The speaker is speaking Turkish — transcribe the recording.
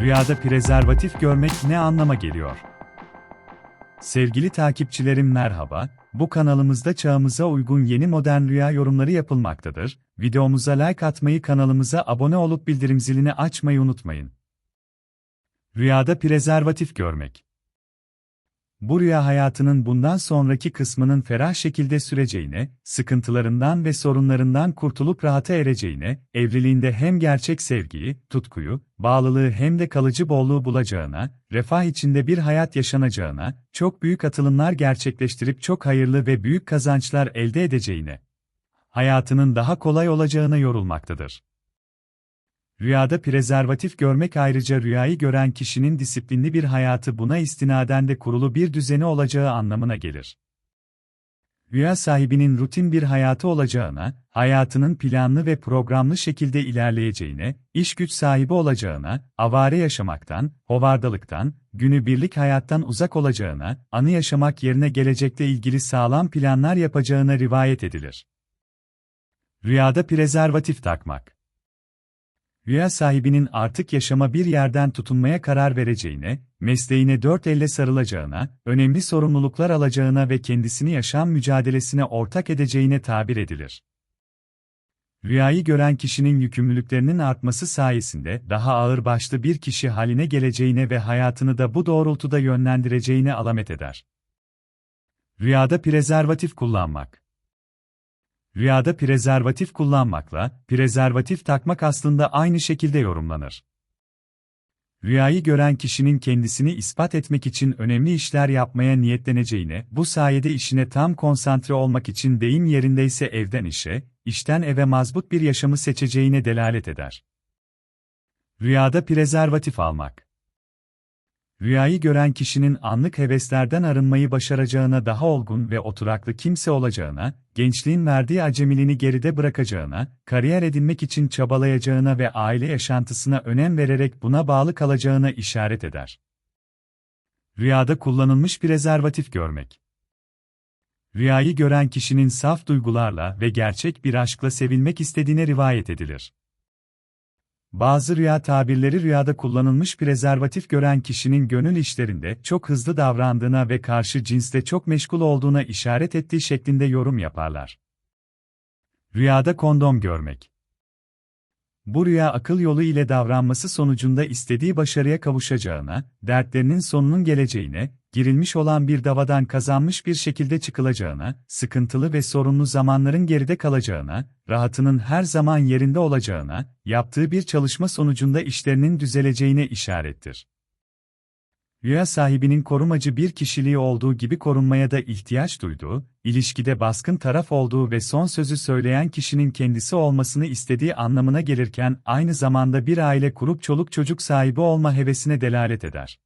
Rüyada prezervatif görmek ne anlama geliyor? Sevgili takipçilerim merhaba, bu kanalımızda çağımıza uygun yeni modern rüya yorumları yapılmaktadır. Videomuza like atmayı kanalımıza abone olup bildirim zilini açmayı unutmayın. Rüyada prezervatif görmek bu rüya hayatının bundan sonraki kısmının ferah şekilde süreceğine, sıkıntılarından ve sorunlarından kurtulup rahata ereceğine, evliliğinde hem gerçek sevgiyi, tutkuyu, bağlılığı hem de kalıcı bolluğu bulacağına, refah içinde bir hayat yaşanacağına, çok büyük atılımlar gerçekleştirip çok hayırlı ve büyük kazançlar elde edeceğine, hayatının daha kolay olacağına yorulmaktadır. Rüyada prezervatif görmek ayrıca rüyayı gören kişinin disiplinli bir hayatı buna istinaden de kurulu bir düzeni olacağı anlamına gelir. Rüya sahibinin rutin bir hayatı olacağına, hayatının planlı ve programlı şekilde ilerleyeceğine, iş güç sahibi olacağına, avare yaşamaktan, hovardalıktan, günübirlik hayattan uzak olacağına, anı yaşamak yerine gelecekle ilgili sağlam planlar yapacağına rivayet edilir. Rüyada prezervatif takmak Rüya sahibinin artık yaşama bir yerden tutunmaya karar vereceğine, mesleğine dört elle sarılacağına, önemli sorumluluklar alacağına ve kendisini yaşam mücadelesine ortak edeceğine tabir edilir. Rüyayı gören kişinin yükümlülüklerinin artması sayesinde daha ağır başlı bir kişi haline geleceğine ve hayatını da bu doğrultuda yönlendireceğine alamet eder. Rüyada prezervatif kullanmak Rüyada prezervatif kullanmakla, prezervatif takmak aslında aynı şekilde yorumlanır. Rüyayı gören kişinin kendisini ispat etmek için önemli işler yapmaya niyetleneceğine, bu sayede işine tam konsantre olmak için deyim yerindeyse evden işe, işten eve mazbut bir yaşamı seçeceğine delalet eder. Rüyada prezervatif almak Rüyayı gören kişinin anlık heveslerden arınmayı başaracağına daha olgun ve oturaklı kimse olacağına, gençliğin verdiği acemiliğini geride bırakacağına, kariyer edinmek için çabalayacağına ve aile yaşantısına önem vererek buna bağlı kalacağına işaret eder. Rüyada kullanılmış bir rezervatif görmek. Rüyayı gören kişinin saf duygularla ve gerçek bir aşkla sevilmek istediğine rivayet edilir. Bazı rüya tabirleri rüyada kullanılmış prezervatif gören kişinin gönül işlerinde çok hızlı davrandığına ve karşı cinsle çok meşgul olduğuna işaret ettiği şeklinde yorum yaparlar. Rüyada kondom görmek bu rüya akıl yolu ile davranması sonucunda istediği başarıya kavuşacağına, dertlerinin sonunun geleceğine, girilmiş olan bir davadan kazanmış bir şekilde çıkılacağına, sıkıntılı ve sorunlu zamanların geride kalacağına, rahatının her zaman yerinde olacağına, yaptığı bir çalışma sonucunda işlerinin düzeleceğine işarettir. Rüya sahibinin korumacı bir kişiliği olduğu gibi korunmaya da ihtiyaç duyduğu, ilişkide baskın taraf olduğu ve son sözü söyleyen kişinin kendisi olmasını istediği anlamına gelirken aynı zamanda bir aile kurup çoluk çocuk sahibi olma hevesine delalet eder.